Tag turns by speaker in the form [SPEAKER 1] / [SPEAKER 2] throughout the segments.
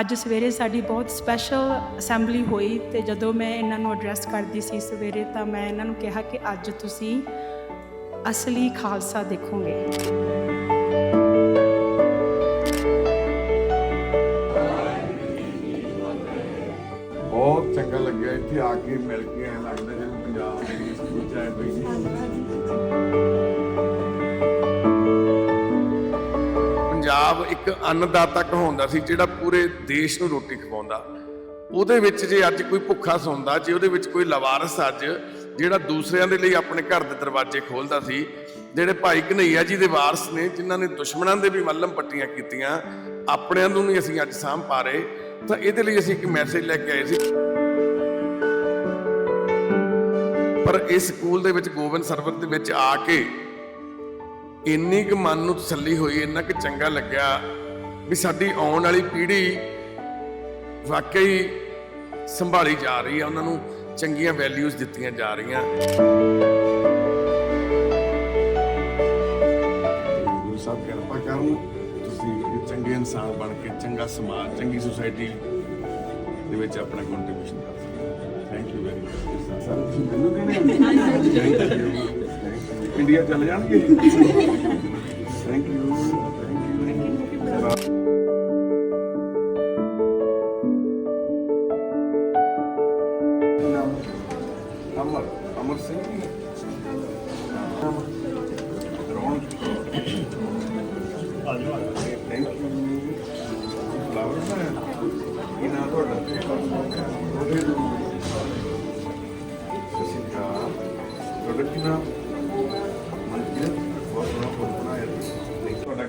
[SPEAKER 1] ਅੱਜ ਸਵੇਰੇ ਸਾਡੀ ਬਹੁਤ ਸਪੈਸ਼ਲ ਅਸੈਂਬਲੀ ਹੋਈ ਤੇ ਜਦੋਂ ਮੈਂ ਇਹਨਾਂ ਨੂੰ ਐਡਰੈਸ ਕਰਦੀ ਸੀ ਸਵੇਰੇ ਤਾਂ ਮੈਂ ਇਹਨਾਂ ਨੂੰ ਕਿਹਾ ਕਿ ਅੱਜ ਤੁਸੀਂ ਅਸਲੀ ਖਾਲਸਾ ਦੇਖੋਗੇ।
[SPEAKER 2] ਬਹੁਤ ਚੰਗਾ ਲੱਗਿਆ, ਇੱਥੇ ਆ ਕੇ ਮਿਲ ਕੇ ਐ ਲੱਗਦਾ ਜਿਵੇਂ ਪੰਜਾਬ ਦੇ ਸਕੂਲ ਚ ਸੀ ਇੱਕ ਅੰਨਦਾਤਾ ਕਹਾਉਂਦਾ ਸੀ ਜਿਹੜਾ ਪੂਰੇ ਦੇਸ਼ ਨੂੰ ਰੋਟੀ ਖਵਾਉਂਦਾ। ਉਹਦੇ ਵਿੱਚ ਜੇ ਅੱਜ ਕੋਈ ਭੁੱਖਾ ਸੌਂਦਾ, ਜੇ ਉਹਦੇ ਵਿੱਚ ਕੋਈ ਲਵਾਰਸ ਅੱਜ ਜਿਹੜਾ ਦੂਸਰਿਆਂ ਦੇ ਲਈ ਆਪਣੇ ਘਰ ਦੇ ਦਰਵਾਜ਼ੇ ਖੋਲਦਾ ਸੀ, ਜਿਹੜੇ ਭਾਈ ਕਨਈਆ ਜੀ ਦੇ ਵਾਰਸ ਨੇ, ਜਿਨ੍ਹਾਂ ਨੇ ਦੁਸ਼ਮਣਾਂ ਦੇ ਵੀ ਮੱਲਮ ਪੱਟੀਆਂ ਕੀਤੀਆਂ, ਆਪਣਿਆਂ ਨੂੰ ਨਹੀਂ ਅਸੀਂ ਅੱਜ ਸਾਂਭ ਪਾ ਰਹੇ, ਤਾਂ ਇਹਦੇ ਲਈ ਅਸੀਂ ਇੱਕ ਮੈਸੇਜ ਲੈ ਕੇ ਆਏ ਸੀ। ਪਰ ਇਸ ਸਕੂਲ ਦੇ ਵਿੱਚ ਗੋਬਿੰਦ ਸਰਵਰ ਦੇ ਵਿੱਚ ਆ ਕੇ ਇੰਨੀ ਕੁ ਮਨ ਨੂੰ ਤਸੱਲੀ ਹੋਈ ਇੰਨਾ ਕਿ ਚੰਗਾ ਲੱਗਿਆ ਵੀ ਸਾਡੀ ਆਉਣ ਵਾਲੀ ਪੀੜ੍ਹੀ ਵਾਕਈ ਸੰਭਾਲੀ ਜਾ ਰਹੀ ਹੈ ਉਹਨਾਂ ਨੂੰ ਚੰਗੀਆਂ ਵੈਲਿਊਜ਼ ਦਿੱਤੀਆਂ ਜਾ ਰਹੀਆਂ। ਗੁਰੂ ਸਾਹਿਬ ਕਿਰਪਾ ਕਰਨ ਤੁਸੀਂ ਇੱਕ ਚੰਗੇ ਇਨਸਾਨ ਬਣ ਕੇ ਚੰਗਾ ਸਮਾਜ ਚੰਗੀ ਸੁਸਾਇਟੀ ਦੇ ਵਿੱਚ ਆਪਣਾ ਕੰਟਰੀਬਿਊਸ਼ਨ ਕਰ ਸਕੋ thank you very much sir ਤੁਸੀਂ ਮੈਨੂੰ ਦੇਣੇ ਇੰਡੀਆ ਚਲੇ ਜਾਣਗੇ thank you thank you Amar Amar Singh ਰੌਣ thank you flower ਹੈ ਇਹ ਨਾ ਤੁਹਾਡਾ ਉਹਦੇ ਸਸਿਕਾ ਤੁਹਾਡਾ ਕੀ ਨਾਮ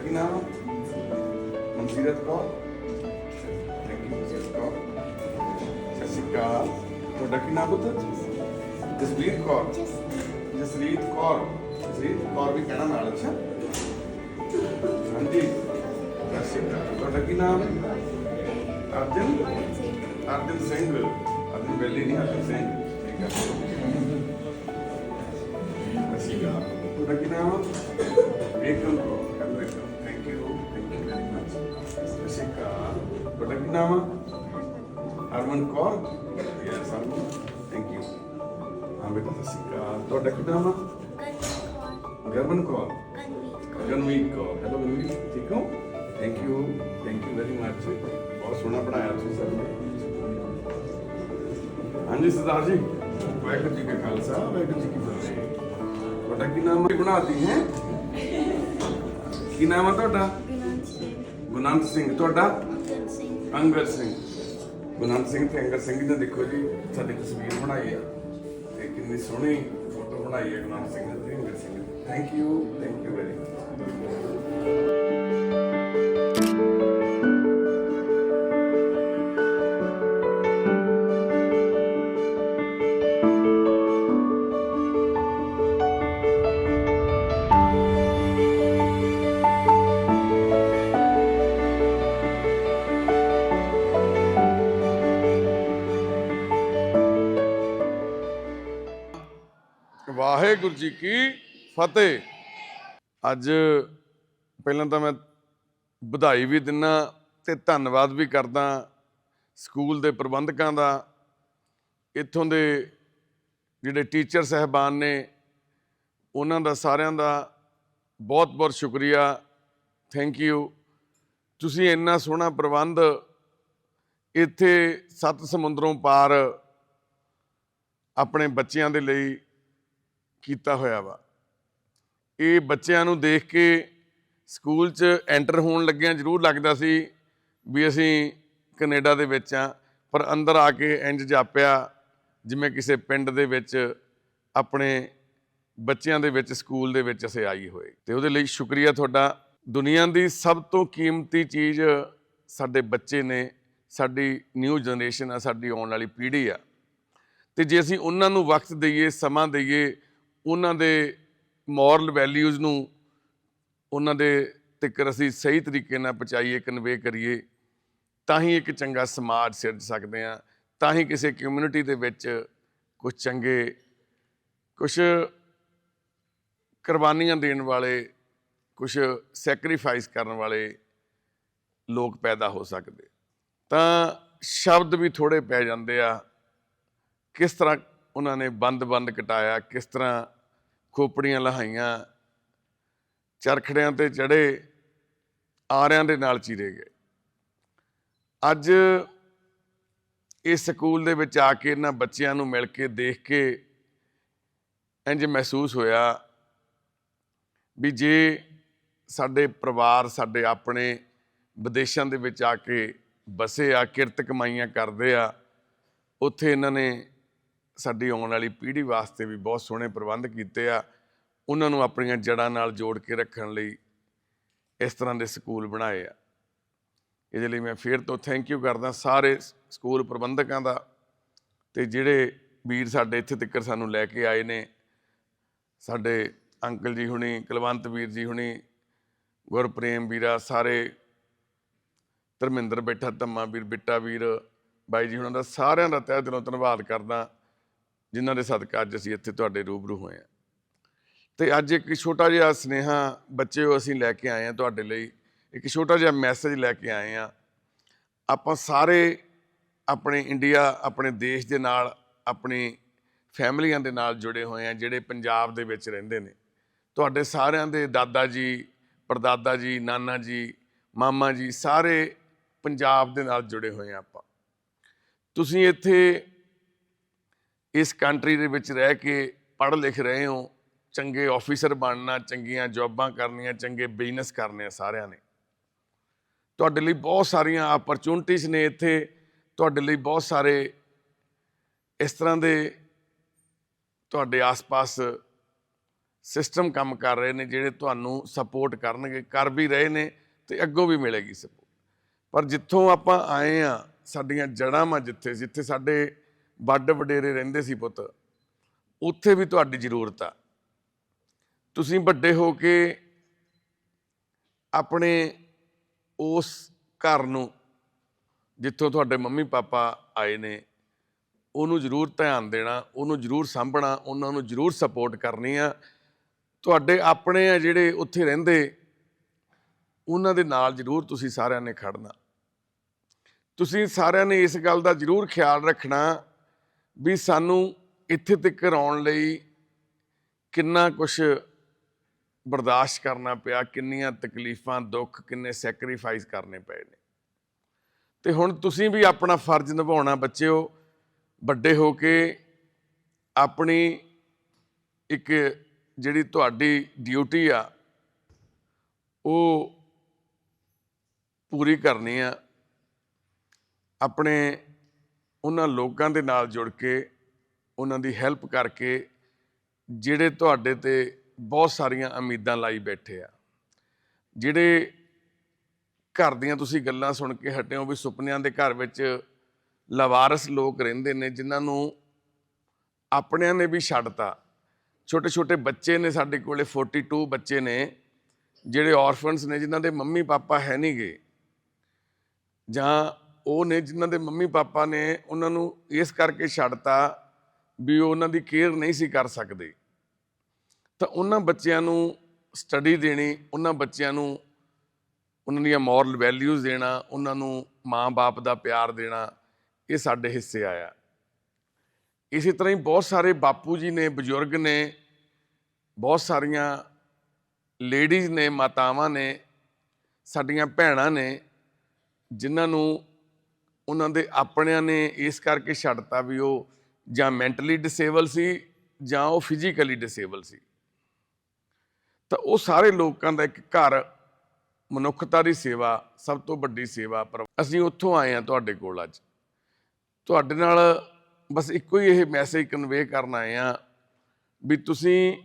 [SPEAKER 2] ਕੀ ਨਾਮ ਮਨਸੀਰਤ ਕੌਰ ਥੈਂਕ ਯੂ ਮਨਸੀਰਤ ਕੌਰ ਸਸਿਕਾ ਤੁਹਾਡਾ ਕੀ ਨਾਮ ਪੁੱਤ? ਜਸਵੀਰ ਕੌਰ। ਜਸਵੀਰ ਕੌਰ। ਜਸਵੀਰ ਕੌਰ ਵੀ ਕਹਿਣਾ ਨਾਲ, ਅੱਛਾ? ਹਾਂਜੀ। ਸਸਿਕਾ ਤੁਹਾਡਾ ਕੀ ਨਾਮ? ਅਰਜਨ? ਅਰਜਨ ਸਿੰਘ। ਅਰਜਨ ਬੈਲੀ ਨਹੀਂ, ਅਰਜਨ ਸਿੰਘ। ਠੀਕ ਹੈ। ਸਸਿਕਾ ਤੁਹਾਡਾ ਕੀ ਨਾਮ? ਹੈ ਕੌਰ ਯੂ ਵੈਰੀ ਮਚ ਸਸਿਕਾ ਤੁਹਾਡਾ ਕੀ ਨਾਮ ਹੈ Harman Kaur yes Harman thank you ਹਾਂ ਬੇਟਾ ਸਤਿ ਸ਼੍ਰੀ ਅਕਾਲ ਤੁਹਾਡਾ ਕੀ ਨਾਮ ਹੈ ਗਰਮਨ ਕੌਰ ਗਨਵੀਰ ਕੌਰ ਹੈਲੋ ਗਨਵੀਰ ਠੀਕ ਹੋ thank you thank you very much ਬਹੁਤ ਸੋਹਣਾ ਬਣਾਇਆ ਤੁਸੀਂ ਸਰ ਨੇ ਹਾਂਜੀ ਸਰਦਾਰ ਜੀ ਵਾਹਿਗੁਰੂ ਜੀ ਕਾ ਖਾਲਸਾ ਵਾਹਿਗੁਰੂ ਜੀ ਕੀ ਫਤਿਹ ਤੁਹਾਡਾ ਕੀ ਨਾਮ ਹੈ ਬਣਾਤੀ ਹੈ ਕੀ ਨਾਮ ਹੈ ਤੁਹਾਡਾ ਗੁਰਨਾਮ ਸਿੰਘ ਤੁਹਾਡਾ? ਅੰਗਦ ਸਿੰਘ। ਗੁਰਨਾਮ ਸਿੰਘ। ਤੇ ਅੰਗਦ ਸਿੰਘ ਨੇ ਦੇਖੋ ਜੀ ਸਾਡੀ ਤਸਵੀਰ ਬਣਾਈ ਆ। ਤੇ ਕਿੰਨੀ ਸੋਹਣੀ ਫੋਟੋ ਬਣਾਈ ਹੈ ਗੁਰਨਾਮ ਸਿੰਘ ਤੇ Angad Singh thank you thank you very much Waheguru ji ਕੀ ਫਤਿਹ। ਅੱਜ ਪਹਿਲਾਂ ਤਾਂ ਮੈਂ ਵਧਾਈ ਵੀ ਦਿੰਨਾ ਤੇ ਧੰਨਵਾਦ ਵੀ ਕਰਦਾ ਸਕੂਲ ਦੇ ਪ੍ਰਬੰਧਕਾਂ ਦਾ, ਇੱਥੋਂ ਦੇ ਜਿਹੜੇ ਟੀਚਰ ਸਹਿਬਾਨ ਨੇ, ਉਹਨਾਂ ਦਾ ਸਾਰਿਆਂ ਦਾ ਬਹੁਤ-ਬਹੁਤ ਸ਼ੁਕਰੀਆ। ਥੈਂਕ ਯੂ ਤੁਸੀਂ ਇੰਨਾ ਸੋਹਣਾ ਪ੍ਰਬੰਧ ਇੱਥੇ ਸੱਤ ਸਮੁੰਦਰੋਂ ਪਾਰ ਆਪਣੇ ਬੱਚਿਆਂ ਦੇ ਲਈ ਕੀਤਾ ਹੋਇਆ ਵਾ। ਇਹ ਬੱਚਿਆਂ ਨੂੰ ਦੇਖ ਕੇ ਸਕੂਲ 'ਚ ਐਂਟਰ ਹੋਣ ਲੱਗਿਆਂ ਜ਼ਰੂਰ ਲੱਗਦਾ ਸੀ ਵੀ ਅਸੀਂ ਕੈਨੇਡਾ ਦੇ ਵਿੱਚ ਆ, ਪਰ ਅੰਦਰ ਆ ਕੇ ਇੰਜ ਜਾਪਿਆ ਜਿਵੇਂ ਕਿਸੇ ਪਿੰਡ ਦੇ ਵਿੱਚ ਆਪਣੇ ਬੱਚਿਆਂ ਦੇ ਵਿੱਚ, ਸਕੂਲ ਦੇ ਵਿੱਚ ਅਸੀਂ ਆਈ ਹੋਏ। ਤੇ ਉਹਦੇ ਲਈ ਸ਼ੁਕਰੀਆ ਤੁਹਾਡਾ। ਦੁਨੀਆ ਦੀ ਸਭ ਤੋਂ ਕੀਮਤੀ ਚੀਜ਼ ਸਾਡੇ ਬੱਚੇ ਨੇ, ਸਾਡੀ ਨਿਊ ਜਨਰੇਸ਼ਨ ਆ, ਸਾਡੀ ਆਉਣ ਵਾਲੀ ਪੀੜ੍ਹੀ ਆ। ਤੇ ਜੇ ਅਸੀਂ ਉਹਨਾਂ ਨੂੰ ਵਕਤ ਦਈਏ, ਸਮਾਂ ਦਈਏ ਉਹਨਾਂ ਦੇ ਮੋਰਲ ਵੈਲਿਊਜ਼ ਨੂੰ ਉਹਨਾਂ ਦੇ ਤੱਕ ਅਸੀਂ ਸਹੀ ਤਰੀਕੇ ਨਾਲ ਪਹੁੰਚਾਈਏ ਕਨਵੇ ਕਰੀਏ, ਤਾਂ ਹੀ ਇੱਕ ਚੰਗਾ ਸਮਾਜ ਸਿਰਜ ਸਕਦੇ ਆ ਤਾਂ ਹੀ ਕਿਸੇ ਕਮਿਊਨਿਟੀ ਦੇ ਵਿੱਚ ਕੁਝ ਚੰਗੇ ਕੁਝ ਕੁਰਬਾਨੀਆਂ ਦੇਣ ਵਾਲੇ ਕੁਝ ਸੈਕਰੀਫਾਈਸ ਕਰਨ ਵਾਲੇ ਲੋਕ ਪੈਦਾ ਹੋ ਸਕਦੇ। ਤਾਂ ਸ਼ਬਦ ਵੀ ਥੋੜੇ ਪੈ ਜਾਂਦੇ ਆ, ਕਿਸ ਤਰ੍ਹਾਂ ਉਹਨਾਂ ਨੇ ਬੰਦ-ਬੰਦ ਕਟਾਇਆ, ਕਿਸ ਤਰ੍ਹਾਂ ਖੋਪੜੀਆਂ ਲਹਾਈਆਂ, ਚਰਖੜਿਆਂ ਤੇ ਚੜੇ ਆਰਿਆਂ ਦੇ ਨਾਲ ਚੀਰੇ ਗਏ। ਅੱਜ ਇਸ ਸਕੂਲ ਦੇ ਵਿੱਚ ਆ ਕੇ ਇਹਨਾਂ ਬੱਚਿਆਂ ਨੂੰ ਮਿਲ ਕੇ ਦੇਖ ਕੇ ਇੰਜ ਮਹਿਸੂਸ ਹੋਇਆ ਵੀ ਜੇ ਸਾਡੇ ਪਰਿਵਾਰ, ਸਾਡੇ ਆਪਣੇ ਵਿਦੇਸ਼ਾਂ ਦੇ ਵਿੱਚ ਆ ਕੇ ਬਸੇ ਆ, ਕਿਰਤ ਕਮਾਈਆਂ ਕਰਦੇ ਆ, ਉੱਥੇ ਇਹਨਾਂ ਨੇ ਸਾਡੀ ਆਉਣ ਵਾਲੀ ਪੀੜ੍ਹੀ ਵਾਸਤੇ ਵੀ ਬਹੁਤ ਸੋਹਣੇ ਪ੍ਰਬੰਧ ਕੀਤੇ ਆ। ਉਹਨਾਂ ਨੂੰ ਆਪਣੀਆਂ ਜੜ੍ਹਾਂ ਨਾਲ ਜੋੜ ਕੇ ਰੱਖਣ ਲਈ ਇਸ ਤਰ੍ਹਾਂ ਦੇ ਸਕੂਲ ਬਣਾਏ ਆ। ਇਹਦੇ ਲਈ ਮੈਂ ਫੇਰ ਤੋਂ ਥੈਂਕ ਯੂ ਕਰਦਾ ਸਾਰੇ ਸਕੂਲ ਪ੍ਰਬੰਧਕਾਂ ਦਾ ਤੇ ਜਿਹੜੇ ਵੀਰ ਸਾਡੇ ਇੱਥੇ ਤੱਕ ਸਾਨੂੰ ਲੈ ਕੇ ਆਏ ਨੇ। ਸਾਡੇ ਅੰਕਲ ਜੀ ਹੁਣੀ, ਕੁਲਵੰਤ ਵੀਰ ਜੀ ਹੁਣੀ, ਗੁਰਪ੍ਰੇਮ ਵੀਰਾ, ਸਾਰੇ ਧਰਮਿੰਦਰ ਬੈਠਾ, ਧੰਮਾ ਵੀਰ, ਬਿੱਟਾ ਵੀਰ, ਬਾਈ ਜੀ ਉਹਨਾਂ ਦਾ ਸਾਰਿਆਂ ਦਾ ਤਹਿ ਦਿਲੋਂ ਧੰਨਵਾਦ ਕਰਦਾ। ਜਿਨ੍ਹਾਂ ਦੇ ਸਦਕਾ ਅੱਜ ਅਸੀਂ ਇੱਥੇ ਤੁਹਾਡੇ ਰੂਬਰੂ ਹੋਏ ਹਾਂ। ਤੇ ਅੱਜ ਇੱਕ ਛੋਟਾ ਜਿਹਾ ਸਨੇਹਾ ਬੱਚਿਓ ਅਸੀਂ ਲੈ ਕੇ ਆਏ ਹਾਂ ਤੁਹਾਡੇ ਲਈ। ਇੱਕ ਛੋਟਾ ਜਿਹਾ ਮੈਸੇਜ ਲੈ ਕੇ ਆਏ ਹਾਂ। ਆਪਾਂ ਸਾਰੇ ਆਪਣੇ ਇੰਡੀਆ ਆਪਣੇ ਦੇਸ਼ ਦੇ ਨਾਲ, ਆਪਣੀ ਫੈਮਲੀਆਂ ਦੇ ਨਾਲ ਜੁੜੇ ਹੋਏ ਆ ਜਿਹੜੇ ਪੰਜਾਬ ਦੇ ਵਿੱਚ ਰਹਿੰਦੇ ਨੇ। ਤੁਹਾਡੇ ਸਾਰਿਆਂ ਦੇ ਦਾਦਾ ਜੀ ਪਰਦਾਦਾ ਜੀ, ਨਾਨਾ ਜੀ, ਮਾਮਾ ਜੀ, ਸਾਰੇ ਪੰਜਾਬ ਦੇ ਨਾਲ ਜੁੜੇ ਹੋਏ ਆ ਆਪਾਂ। ਤੁਸੀਂ ਇੱਥੇ ਇਸ ਕੰਟਰੀ ਦੇ ਵਿੱਚ ਰਹਿ ਕੇ ਪੜ੍ਹ ਲਿਖ ਰਹੇ ਹੋ, ਚੰਗੇ ਆਫੀਸਰ ਬਣਨਾ, ਚੰਗੀਆਂ ਜੌਬਾਂ ਕਰਨੀਆਂ, ਚੰਗੇ ਬਿਜ਼ਨਸ ਕਰਨੇ ਆ ਸਾਰਿਆਂ ਨੇ। ਤੁਹਾਡੇ ਲਈ ਬਹੁਤ ਸਾਰੀਆਂ ਅਪਰਚੂਨਿਟੀਆਂ ਨੇ ਇੱਥੇ, ਤੁਹਾਡੇ ਲਈ ਬਹੁਤ ਸਾਰੇ ਇਸ ਤਰ੍ਹਾਂ ਦੇ ਤੁਹਾਡੇ ਆਸ-ਪਾਸ ਸਿਸਟਮ ਕੰਮ ਕਰ ਰਹੇ ਨੇ ਜਿਹੜੇ ਤੁਹਾਨੂੰ ਸਪੋਰਟ ਕਰਨਗੇ, ਕਰ ਵੀ ਰਹੇ ਨੇ ਤੇ ਅੱਗੋਂ ਵੀ ਮਿਲੇਗੀ ਸਪੋਰਟ ਪਰ ਜਿੱਥੋਂ ਆਪਾਂ ਆਏ ਆ ਸਾਡੀਆਂ ਜੜ੍ਹਾਂ ਮਾ ਜਿੱਥੇ ਜਿੱਥੇ ਸਾਡੇ ਵੱਡ ਵਡੇਰੇ ਰਹਿੰਦੇ ਸੀ ਪੁੱਤ। ਉੱਥੇ ਵੀ ਤੁਹਾਡੀ ਜ਼ਰੂਰਤ ਆ। ਤੁਸੀਂ ਵੱਡੇ ਹੋ ਕੇ ਆਪਣੇ ਉਸ ਘਰ ਨੂੰ, ਜਿੱਥੋਂ ਤੁਹਾਡੇ ਮੰਮੀ ਪਾਪਾ ਆਏ ਨੇ, ਉਹਨੂੰ ਜ਼ਰੂਰ ਧਿਆਨ ਦੇਣਾ, ਉਹਨੂੰ ਜ਼ਰੂਰ ਸਾਂਭਣਾ, ਉਹਨਾਂ ਨੂੰ ਜ਼ਰੂਰ ਸਪੋਰਟ ਕਰਨੀ ਆ। ਤੁਹਾਡੇ ਆਪਣੇ ਆ ਜਿਹੜੇ ਉੱਥੇ ਰਹਿੰਦੇ, ਉਹਨਾਂ ਦੇ ਨਾਲ ਜ਼ਰੂਰ ਤੁਸੀਂ ਸਾਰਿਆਂ ਨੇ ਖੜਨਾ। ਤੁਸੀਂ ਸਾਰਿਆਂ ਨੇ ਇਸ ਗੱਲ ਦਾ ਜ਼ਰੂਰ ਖਿਆਲ ਰੱਖਣਾ ਵੀ ਸਾਨੂੰ ਇੱਥੇ ਤੱਕ ਆਉਣ ਲਈ ਕਿੰਨਾ ਕੁਝ ਬਰਦਾਸ਼ਤ ਕਰਨਾ ਪਿਆ, ਕਿੰਨੀਆਂ ਤਕਲੀਫਾਂ, ਦੁੱਖ, ਕਿੰਨੇ ਸੈਕਰੀਫਾਈਸ ਕਰਨੇ ਪਏ ਨੇ। ਤੇ ਹੁਣ ਤੁਸੀਂ ਵੀ ਆਪਣਾ ਫਰਜ਼ ਨਿਭਾਉਣਾ ਬੱਚਿਓ, ਵੱਡੇ ਹੋ ਕੇ ਆਪਣੀ ਇੱਕ ਜਿਹੜੀ ਤੁਹਾਡੀ ਡਿਊਟੀ ਆ, ਉਹ ਪੂਰੀ ਕਰਨੀ ਆ। ਆਪਣੇ ਉਹਨਾਂ ਲੋਕਾਂ ਦੇ ਨਾਲ ਜੁੜ ਕੇ, ਉਹਨਾਂ ਦੀ ਹੈਲਪ ਕਰਕੇ ਜਿਹੜੇ ਤੁਹਾਡੇ ਤੇ ਬਹੁਤ ਸਾਰੀਆਂ ਉਮੀਦਾਂ ਲਾਈ ਬੈਠੇ ਆ। ਜਿਹੜੇ ਘਰ ਦੀਆਂ ਤੁਸੀਂ ਗੱਲਾਂ ਸੁਣ ਕੇ ਹਟਿਓ ਵੀ ਸੁਪਨਿਆਂ ਦੇ ਘਰ ਵਿੱਚ ਲਵਾਰਸ ਲੋਕ ਰਹਿੰਦੇ ਨੇ, ਜਿਨ੍ਹਾਂ ਨੂੰ ਆਪਣਿਆਂ ਨੇ ਵੀ ਛੱਡਤਾ। ਛੋਟੇ ਛੋਟੇ ਬੱਚੇ ਨੇ ਸਾਡੇ ਕੋਲੇ 42 ਬੱਚੇ ਨੇ, ਜਿਹੜੇ ਔਰਫਨਸ ਨੇ, ਜਿਨ੍ਹਾਂ ਦੇ ਮੰਮੀ ਪਾਪਾ ਹੈ ਨਹੀਂਗੇ ਜਾਂ ਉਹ ਨੇ ਜਿਨ੍ਹਾਂ ਦੇ ਮੰਮੀ ਪਾਪਾ ਨੇ ਉਹਨਾਂ ਨੂੰ ਇਸ ਕਰਕੇ ਛੱਡਤਾ ਵੀ ਉਹ ਉਹਨਾਂ ਦੀ ਕੇਅਰ ਨਹੀਂ ਸੀ ਕਰ ਸਕਦੇ। ਤਾਂ ਉਹਨਾਂ ਬੱਚਿਆਂ ਨੂੰ ਸਟੱਡੀ ਦੇਣੀ, ਉਹਨਾਂ ਬੱਚਿਆਂ ਨੂੰ ਉਹਨਾਂ ਦੀਆਂ ਮੋਰਲ ਵੈਲਿਊਜ਼ ਦੇਣਾ, ਉਹਨਾਂ ਨੂੰ ਮਾਂ-ਬਾਪ ਦਾ ਪਿਆਰ ਦੇਣਾ, ਇਹ ਸਾਡੇ ਹਿੱਸੇ ਆਇਆ। ਇਸੇ ਤਰ੍ਹਾਂ ਹੀ ਬਹੁਤ ਸਾਰੇ ਬਾਪੂ ਜੀ ਨੇ, ਬਜ਼ੁਰਗ ਨੇ, ਬਹੁਤ ਸਾਰੀਆਂ ਲੇਡੀਜ਼ ਨੇ, ਮਾਤਾਵਾਂ ਨੇ, ਸਾਡੀਆਂ ਭੈਣਾਂ ਨੇ, ਜਿਨ੍ਹਾਂ ਨੂੰ ਉਹਨਾਂ ਦੇ ਆਪਣਿਆਂ ਨੇ ਇਸ ਕਰਕੇ ਛੱਡਤਾ ਵੀ ਉਹ ਜਾਂ ਮੈਂਟਲੀ ਡਿਸੇਬਲ ਸੀ ਜਾਂ ਉਹ ਫਿਜ਼ੀਕਲੀ ਡਿਸੇਬਲ ਸੀ। ਤਾਂ ਉਹ ਸਾਰੇ ਲੋਕਾਂ ਦਾ ਇੱਕ ਘਰ, ਮਨੁੱਖਤਾ ਦੀ ਸੇਵਾ, ਸਭ ਤੋਂ ਵੱਡੀ ਸੇਵਾ ਪਰ ਅਸੀਂ ਉੱਥੋਂ ਆਏ ਆ ਤੁਹਾਡੇ ਕੋਲ ਅੱਜ। ਤੁਹਾਡੇ ਨਾਲ ਬਸ ਇੱਕੋ ਹੀ ਇਹ ਮੈਸੇਜ ਕਨਵੇ ਕਰਨ ਆਏ ਆ ਵੀ ਤੁਸੀਂ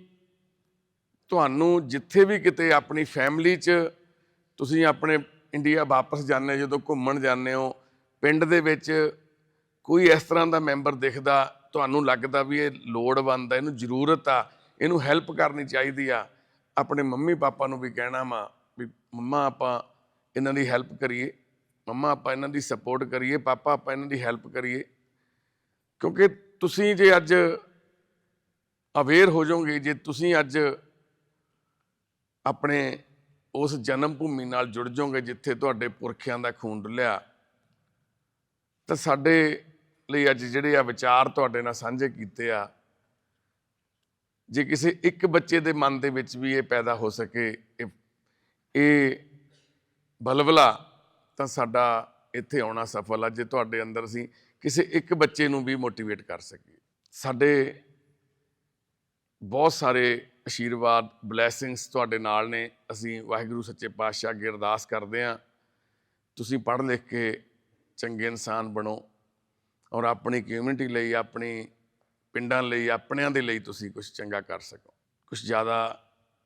[SPEAKER 2] ਤੁਹਾਨੂੰ ਜਿੱਥੇ ਵੀ ਕਿਤੇ ਆਪਣੀ ਫੈਮਿਲੀ 'ਚ ਤੁਸੀਂ ਆਪਣੇ ਇੰਡੀਆ ਵਾਪਸ ਜਾਂਦੇ ਜਦੋਂ ਘੁੰਮਣ ਜਾਂਦੇ ਹੋ ਪਿੰਡ ਦੇ ਵਿੱਚ ਕੋਈ ਇਸ ਤਰ੍ਹਾਂ ਦਾ ਮੈਂਬਰ ਦਿਖਦਾ, ਤੁਹਾਨੂੰ ਲੱਗਦਾ ਵੀ ਇਹ ਲੋੜਵੰਦ ਆ, ਇਹਨੂੰ ਜ਼ਰੂਰਤ ਆ, ਇਹਨੂੰ ਹੈਲਪ ਕਰਨੀ ਚਾਹੀਦੀ ਆ, ਆਪਣੇ ਮੰਮੀ ਪਾਪਾ ਨੂੰ ਵੀ ਕਹਿਣਾ ਵਾ ਵੀ ਮੰਮਾ ਆਪਾਂ ਇਹਨਾਂ ਦੀ ਹੈਲਪ ਕਰੀਏ, ਮੰਮਾ ਆਪਾਂ ਇਹਨਾਂ ਦੀ ਸਪੋਰਟ ਕਰੀਏ, ਪਾਪਾ ਆਪਾਂ ਇਹਨਾਂ ਦੀ ਹੈਲਪ ਕਰੀਏ, ਕਿਉਂਕਿ ਤੁਸੀਂ ਜੇ ਅੱਜ ਅਵੇਅਰ ਹੋ ਜਾਓਗੇ, ਜੇ ਤੁਸੀਂ ਅੱਜ ਆਪਣੇ ਉਸ ਜਨਮ ਭੂਮੀ ਨਾਲ ਜੁੜ ਜਾਓਗੇ, ਜਿੱਥੇ ਤੁਹਾਡੇ ਪੁਰਖਿਆਂ ਦਾ ਖੂਨ ਡੁੱਲਿਆ ਤਾਂ ਸਾਡੇ ਲਈ ਅੱਜ ਜਿਹੜੇ ਆ ਵਿਚਾਰ ਤੁਹਾਡੇ ਨਾਲ ਸਾਂਝੇ ਕੀਤੇ ਆ, ਜੇ ਕਿਸੇ ਇੱਕ ਬੱਚੇ ਦੇ ਮਨ ਦੇ ਵਿੱਚ ਵੀ ਇਹ ਪੈਦਾ ਹੋ ਸਕੇ, ਇਹ ਇਹ ਬਲਬਲਾ ਤਾਂ ਸਾਡਾ ਇੱਥੇ ਆਉਣਾ ਸਫਲ ਆ, ਜੇ ਤੁਹਾਡੇ ਅੰਦਰ ਅਸੀਂ ਕਿਸੇ ਇੱਕ ਬੱਚੇ ਨੂੰ ਵੀ ਮੋਟੀਵੇਟ ਕਰ ਸਕੀਏ। ਸਾਡੇ ਬਹੁਤ ਸਾਰੇ ਆਸ਼ੀਰਵਾਦ ਬਲੇਸਿੰਗਸ ਤੁਹਾਡੇ ਨਾਲ ਨੇ, ਅਸੀਂ ਵਾਹਿਗੁਰੂ ਸੱਚੇ ਪਾਤਸ਼ਾਹ ਅੱਗੇ ਅਰਦਾਸ ਕਰਦੇ ਹਾਂ ਤੁਸੀਂ ਪੜ੍ਹ ਲਿਖ ਕੇ ਚੰਗੇ ਇਨਸਾਨ ਬਣੋ ਔਰ ਆਪਣੀ ਕਮਿਊਨਿਟੀ ਲਈ, ਆਪਣੀ ਪਿੰਡਾਂ ਲਈ, ਆਪਣਿਆਂ ਦੇ ਲਈ ਤੁਸੀਂ ਕੁਝ ਚੰਗਾ ਕਰ ਸਕੋ। ਕੁਝ ਜ਼ਿਆਦਾ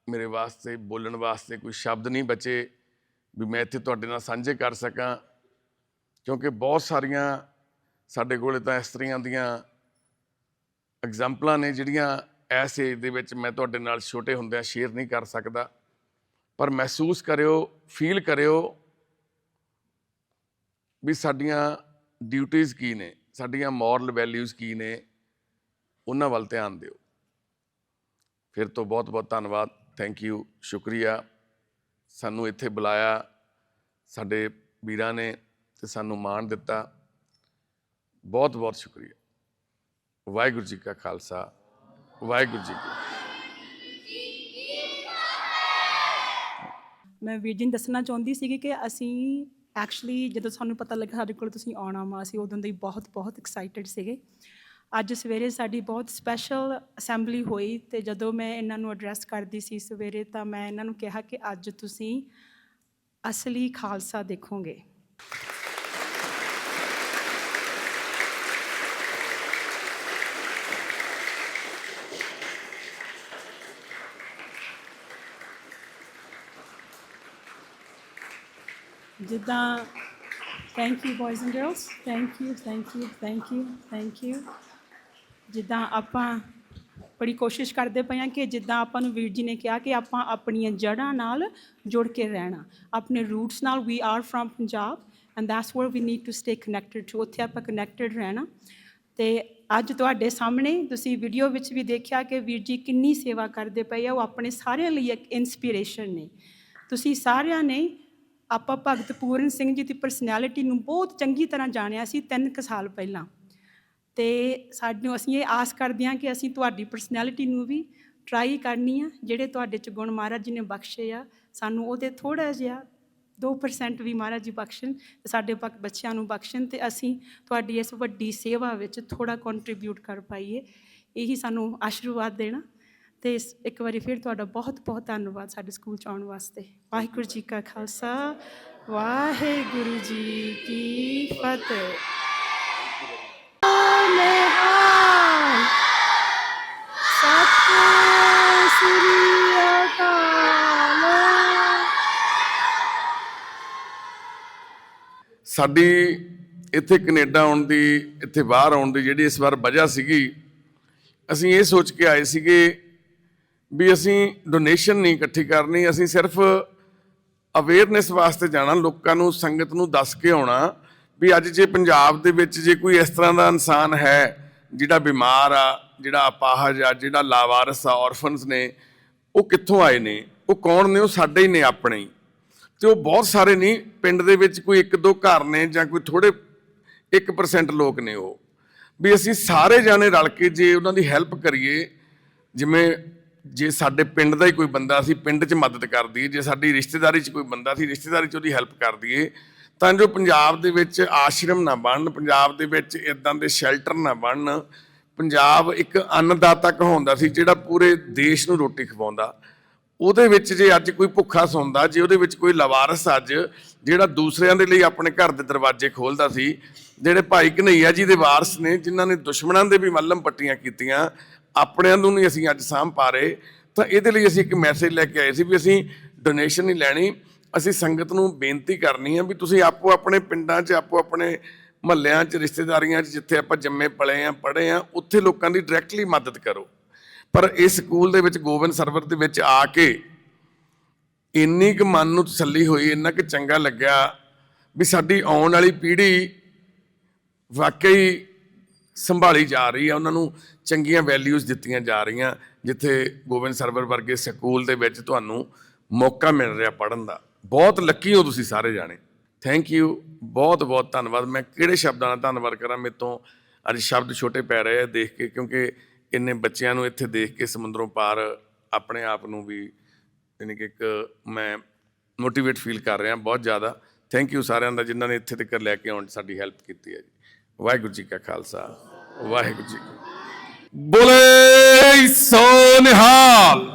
[SPEAKER 2] ਮੇਰੇ ਵਾਸਤੇ, ਬੋਲਣ ਵਾਸਤੇ ਕੋਈ ਸ਼ਬਦ ਨਹੀਂ ਬਚੇ ਵੀ ਮੈਂ ਇੱਥੇ ਤੁਹਾਡੇ ਨਾਲ ਸਾਂਝੇ ਕਰ ਸਕਾਂ। ਕਿਉਂਕਿ ਬਹੁਤ ਸਾਰੀਆਂ ਸਾਡੇ ਕੋਲੇ ਤਾਂ ਇਸ ਤਰ੍ਹਾਂ ਦੀਆਂ ਐਗਜ਼ਾਮਪਲਾਂ ਨੇ ਜਿਹੜੀਆਂ ਇਸ ਏਜ ਦੇ ਵਿੱਚ ਮੈਂ ਤੁਹਾਡੇ ਨਾਲ ਛੋਟੇ ਹੁੰਦਿਆਂ ਸ਼ੇਅਰ ਨਹੀਂ ਕਰ ਸਕਦਾ। ਪਰ ਮਹਿਸੂਸ ਕਰਿਓ ਫੀਲ ਕਰਿਓ ਵੀ ਸਾਡੀਆਂ ਡਿਊਟੀਆਂ ਕੀ ਨੇ? ਸਾਡੀਆਂ ਮੋਰਲ ਵੈਲਿਊਜ਼ ਕੀ ਨੇ? ਉਹਨਾਂ ਵੱਲ ਧਿਆਨ ਦਿਓ। ਫਿਰ ਤੋਂ ਬਹੁਤ ਬਹੁਤ ਧੰਨਵਾਦ। ਥੈਂਕ ਯੂ ਸ਼ੁਕਰੀਆ। ਸਾਨੂੰ ਇੱਥੇ ਬੁਲਾਇਆ। ਸਾਡੇ ਵੀਰਾਂ ਨੇ ਤੇ ਸਾਨੂੰ ਮਾਣ ਦਿੱਤਾ। ਬਹੁਤ ਬਹੁਤ ਸ਼ੁਕਰੀਆ। ਵਾਹਿਗੁਰੂ ਜੀ ਕਾ ਖਾਲਸਾ। ਵਾਹਿਗੁਰੂ ਜੀ ਕੀ
[SPEAKER 1] ਮੈਂ ਵੀਰ ਜੀ ਨੂੰ ਦੱਸਣਾ ਚਾਹੁੰਦੀ ਸੀਗੀ ਕਿ ਅਸੀਂ ਐਕਚੁਅਲੀ ਜਦੋਂ ਸਾਨੂੰ ਪਤਾ ਲੱਗਾ ਸਾਡੇ ਕੋਲ ਤੁਸੀਂ ਆਉਣਾ ਵਾ ਅਸੀਂ ਉਦੋਂ ਦੇ ਹੀ ਬਹੁਤ ਬਹੁਤ ਐਕਸਾਈਟਿਡ ਸੀਗੇ। ਅੱਜ ਸਵੇਰੇ ਸਾਡੀ ਬਹੁਤ ਸਪੈਸ਼ਲ ਅਸੈਂਬਲੀ ਹੋਈ ਤੇ ਜਦੋਂ ਮੈਂ ਇਹਨਾਂ ਨੂੰ ਐਡਰੈਸ ਕਰਦੀ ਸੀ ਸਵੇਰੇ ਤਾਂ ਮੈਂ ਇਹਨਾਂ ਨੂੰ ਕਿਹਾ ਕਿ ਅੱਜ ਤੁਸੀਂ ਅਸਲੀ ਖਾਲਸਾ ਦੇਖੋਗੇ। ਜਿੱਦਾਂ thank you boys and girls thank you thank you thank you thank you ਜਿੱਦਾਂ ਆਪਾਂ ਬੜੀ ਕੋਸ਼ਿਸ਼ ਕਰਦੇ ਪਏ ਹਾਂ ਕਿ ਜਿੱਦਾਂ ਆਪਾਂ ਨੂੰ ਵੀਰ ਜੀ ਨੇ ਕਿਹਾ ਕਿ ਆਪਾਂ ਆਪਣੀਆਂ ਜੜ੍ਹਾਂ ਨਾਲ ਜੁੜ ਕੇ ਰਹਿਣਾ। ਆਪਣੇ ਰੂਟਸ ਨਾਲ we are from Punjab and that's where we need to stay connected to ਉੱਥੇ ਆਪਾਂ ਕਨੈਕਟਡ ਰਹਿਣਾ। ਤੇ ਅੱਜ ਤੁਹਾਡੇ ਸਾਹਮਣੇ ਤੁਸੀਂ ਵੀਡੀਓ ਵਿੱਚ ਵੀ ਦੇਖਿਆ ਕਿ ਵੀਰ ਜੀ ਕਿੰਨੀ ਸੇਵਾ ਕਰਦੇ ਪਏ ਆ, ਉਹ ਆਪਣੇ ਸਾਰਿਆਂ ਲਈ ਇੱਕ ਇਨਸਪੀਰੇਸ਼ਨ ਨੇ। ਤੁਸੀਂ ਸਾਰਿਆਂ ਨੇ ਆਪਾਂ ਭਗਤ ਪੂਰਨ ਸਿੰਘ ਜੀ ਦੀ ਪਰਸਨੈਲਿਟੀ ਨੂੰ ਬਹੁਤ ਚੰਗੀ ਤਰ੍ਹਾਂ ਜਾਣਿਆ ਸੀ ਤਿੰਨ ਕੁ ਸਾਲ ਪਹਿਲਾਂ। ਤੇ ਸਾਨੂੰ ਅਸੀਂ ਇਹ ਆਸ ਕਰਦੇ ਹਾਂ ਕਿ ਅਸੀਂ ਤੁਹਾਡੀ ਪਰਸਨੈਲਿਟੀ ਨੂੰ ਵੀ ਟਰਾਈ ਕਰਨੀ ਆ, ਜਿਹੜੇ ਤੁਹਾਡੇ ਚ ਗੁਣ ਮਹਾਰਾਜ ਜੀ ਨੇ ਬਖਸ਼ੇ ਆ, ਸਾਨੂੰ ਉਹਦੇ ਥੋੜਾ ਜਿਹਾ 2% ਵੀ ਮਹਾਰਾਜ ਜੀ ਬਖਸ਼ਣ ਤੇ ਸਾਡੇ ਪੱਕ ਬੱਚਿਆਂ ਨੂੰ ਬਖਸ਼ਣ ਤੇ ਅਸੀਂ ਤੁਹਾਡੀ ਇਸ ਵੱਡੀ ਸੇਵਾ ਵਿੱਚ ਥੋੜਾ ਕੰਟਰੀਬਿਊਟ ਕਰ ਪਾਈਏ। ਇਹੀ ਸਾਨੂੰ ਆਸ਼ੀਰਵਾਦ ਦੇਣਾ। ਤੇ ਇਸ- ਇੱਕ ਵਾਰੀ ਫਿਰ ਤੁਹਾਡਾ ਬਹੁਤ ਬਹੁਤ ਧੰਨਵਾਦ ਸਾਡੇ ਸਕੂਲ ਚ ਆਉਣ ਵਾਸਤੇ। ਵਾਹਿਗੁਰੂ ਜੀ ਕਾ ਖਾਲਸਾ, ਵਾਹਿਗੁਰੂ ਜੀ ਕੀ ਫਤਿਹ।
[SPEAKER 2] ਸਾਡੀ ਇੱਥੇ ਕੈਨੇਡਾ ਆਉਣ ਦੀ, ਇੱਥੇ ਬਾਹਰ ਆਉਣ ਦੀ ਜਿਹੜੀ ਇਸ ਵਾਰ ਵਜ੍ਹਾ ਸੀਗੀ, ਅਸੀਂ ਇਹ ਸੋਚ ਕੇ ਆਏ ਸੀਗੇ ਵੀ ਅਸੀਂ ਡੋਨੇਸ਼ਨ ਨਹੀਂ ਇਕੱਠੀ ਕਰਨੀ, ਅਸੀਂ ਸਿਰਫ ਅਵੇਅਰਨੈਸ ਵਾਸਤੇ ਜਾਣਾ, ਲੋਕਾਂ ਨੂੰ, ਸੰਗਤ ਨੂੰ ਦੱਸ ਕੇ ਆਉਣਾ ਵੀ ਅੱਜ ਜੇ ਪੰਜਾਬ ਦੇ ਵਿੱਚ ਜੇ ਕੋਈ ਇਸ ਤਰ੍ਹਾਂ ਦਾ ਇਨਸਾਨ ਹੈ ਜਿਹੜਾ ਬਿਮਾਰ ਆ, ਜਿਹੜਾ ਅਪਾਹਜ ਆ, ਜਿਹੜਾ ਲਾਵਾਰਸ ਆ ਔਰਫਨਸ ਨੇ, ਉਹ ਕਿੱਥੋਂ ਆਏ ਨੇ? ਉਹ ਕੌਣ ਨੇ? ਉਹ ਸਾਡੇ ਹੀ ਨੇ ਆਪਣੇ ਹੀ। ਤੇ ਉਹ ਬਹੁਤ ਸਾਰੇ ਨਹੀਂ, ਪਿੰਡ ਦੇ ਵਿੱਚ ਕੋਈ ਇੱਕ ਦੋ ਘਰ ਨੇ ਜਾਂ ਕੋਈ ਥੋੜੇ 1% ਲੋਕ ਨੇ ਉਹ। ਵੀ ਅਸੀਂ ਸਾਰੇ ਜਾਣੇ ਰਲ ਕੇ ਜੇ ਉਹਨਾਂ ਦੀ ਹੈਲਪ ਕਰੀਏ, ਜਿਵੇਂ ਜੇ ਸਾਡੇ ਪਿੰਡ ਦਾ ਹੀ ਕੋਈ ਬੰਦਾ ਸੀ ਪਿੰਡ 'ਚ ਮਦਦ ਕਰ ਦਈਏ, ਜੇ ਸਾਡੀ ਰਿਸ਼ਤੇਦਾਰੀ 'ਚ ਕੋਈ ਬੰਦਾ ਸੀ ਰਿਸ਼ਤੇਦਾਰੀ 'ਚ ਉਹਦੀ ਹੈਲਪ ਕਰ ਦਈਏ, ਤਾਂ ਜੋ ਪੰਜਾਬ ਦੇ ਵਿੱਚ ਆਸ਼ਰਮ ਨਾ ਬਣਨ, ਪੰਜਾਬ ਦੇ ਵਿੱਚ ਇਦਾਂ ਦੇ ਸ਼ੈਲਟਰ ਨਾ ਬਣਨ, ਪੰਜਾਬ ਇੱਕ ਅੰਨਦਾਤਾ ਕਹਾਉਂਦਾ ਸੀ ਜਿਹੜਾ ਪੂਰੇ ਦੇਸ਼ ਨੂੰ ਰੋਟੀ ਖਵਾਉਂਦਾ। ਉਹਦੇ ਵਿੱਚ ਜੇ ਅੱਜ ਕੋਈ ਭੁੱਖਾ ਸੌਂਦਾ, ਜੇ ਉਹਦੇ ਵਿੱਚ ਕੋਈ ਲਵਾਰਸ ਅੱਜ ਜਿਹੜਾ ਦੂਸਰਿਆਂ ਦੇ ਲਈ ਆਪਣੇ ਘਰ ਦੇ ਦਰਵਾਜ਼ੇ ਖੋਲਦਾ ਸੀ, ਜਿਹੜੇ ਭਾਈ ਕਨਈਆ ਜੀ ਦੇ ਵਾਰਸ ਨੇ, ਜਿਨ੍ਹਾਂ ਨੇ ਦੁਸ਼ਮਣਾਂ ਦੇ ਵੀ ਮੱਲਮ ਪੱਟੀਆਂ ਕੀਤੀਆਂ ਆਪਣਿਆਂ ਨੂੰ ਨਹੀਂ ਅਸੀਂ ਅੱਜ ਸਾਂਭ ਪਾ ਰਹੇ, ਤਾਂ ਇਹਦੇ ਲਈ ਅਸੀਂ ਇੱਕ ਮੈਸੇਜ ਲੈ ਕੇ ਆਏ ਸੀ ਵੀ ਅਸੀਂ ਡੋਨੇਸ਼ਨ ਨਹੀਂ ਲੈਣੀ, ਅਸੀਂ ਸੰਗਤ ਨੂੰ ਬੇਨਤੀ ਕਰਨੀ ਹੈ ਵੀ ਤੁਸੀਂ ਆਪੋ ਆਪਣੇ ਪਿੰਡਾਂ 'ਚ, ਆਪੋ ਆਪਣੇ ਮਹੱਲਿਆਂ 'ਚ, ਰਿਸ਼ਤੇਦਾਰੀਆਂ 'ਚ ਜਿੱਥੇ ਆਪਾਂ ਜੰਮੇ ਪਲੇ ਆ, ਪੜ੍ਹੇ ਆ, ਉੱਥੇ ਲੋਕਾਂ ਦੀ ਡਾਇਰੈਕਟਲੀ ਮਦਦ ਕਰੋ। ਪਰ ਇਸ ਸਕੂਲ ਦੇ ਵਿੱਚ, ਗੋਬਿੰਦ ਸਰਵਰ ਦੇ ਵਿੱਚ ਆ ਕੇ ਇੰਨੀ ਕੁ ਮਨ ਨੂੰ ਤਸੱਲੀ ਹੋਈ, ਇੰਨਾ ਕੁ ਚੰਗਾ ਲੱਗਿਆ ਵੀ ਸਾਡੀ ਆਉਣ ਵਾਲੀ ਪੀੜ੍ਹੀ ਵਾਕਈ ਸੰਭਾਲੀ ਜਾ ਰਹੀ ਹੈ ਉਹਨਾਂ ਨੂੰ ਚੰਗੀਆਂ ਵੈਲਿਊਜ਼ ਦਿੱਤੀਆਂ ਜਾ ਰਹੀਆਂ, ਜਿੱਥੇ ਗੋਬਿੰਦ ਸਰਵਰ ਵਰਗੇ ਸਕੂਲ ਦੇ ਵਿੱਚ ਤੁਹਾਨੂੰ ਮੌਕਾ ਮਿਲ ਰਿਹਾ ਪੜਨ ਦਾ। ਬਹੁਤ ਲੱਕੀ ਹੋ ਤੁਸੀਂ ਸਾਰੇ ਜਾਣੇ। ਥੈਂਕ ਯੂ ਬਹੁਤ ਬਹੁਤ ਧੰਨਵਾਦ। ਮੈਂ ਕਿਹੜੇ ਸ਼ਬਦਾਂ ਨਾਲ ਧੰਨਵਾਦ ਕਰਾਂ? ਮੇਰੇ ਤੋਂ ਅੱਜ ਸ਼ਬਦ ਛੋਟੇ ਪੈ ਰਹੇ ਆ ਦੇਖ ਕੇ, ਕਿਉਂਕਿ ਇੰਨੇ ਬੱਚਿਆਂ ਨੂੰ ਇੱਥੇ ਦੇਖ ਕੇ ਸਮੁੰਦਰੋਂ ਪਾਰ ਆਪਣੇ ਆਪ ਨੂੰ ਵੀ ਯਾਨੀ ਕਿ ਇੱਕ ਮੈਂ ਮੋਟੀਵੇਟ ਫੀਲ ਕਰ ਰਿਹਾ ਬਹੁਤ ਜ਼ਿਆਦਾ। ਥੈਂਕ ਯੂ ਸਾਰਿਆਂ ਦਾ ਜਿਨ੍ਹਾਂ ਨੇ ਇੱਥੇ ਤੱਕ ਲੈ ਕੇ ਆਉਣ ਸਾਡੀ ਹੈਲਪ ਕੀਤੀ ਹੈ ਜੀ। ਵਾਹਿਗੁਰੂ ਜੀ ਕਾ ਖਾਲਸਾ ਵਾਹਿਗੁਰੂ ਜੀ
[SPEAKER 3] ਬੋਲੇ ਸੋ ਨਿਹਾਲ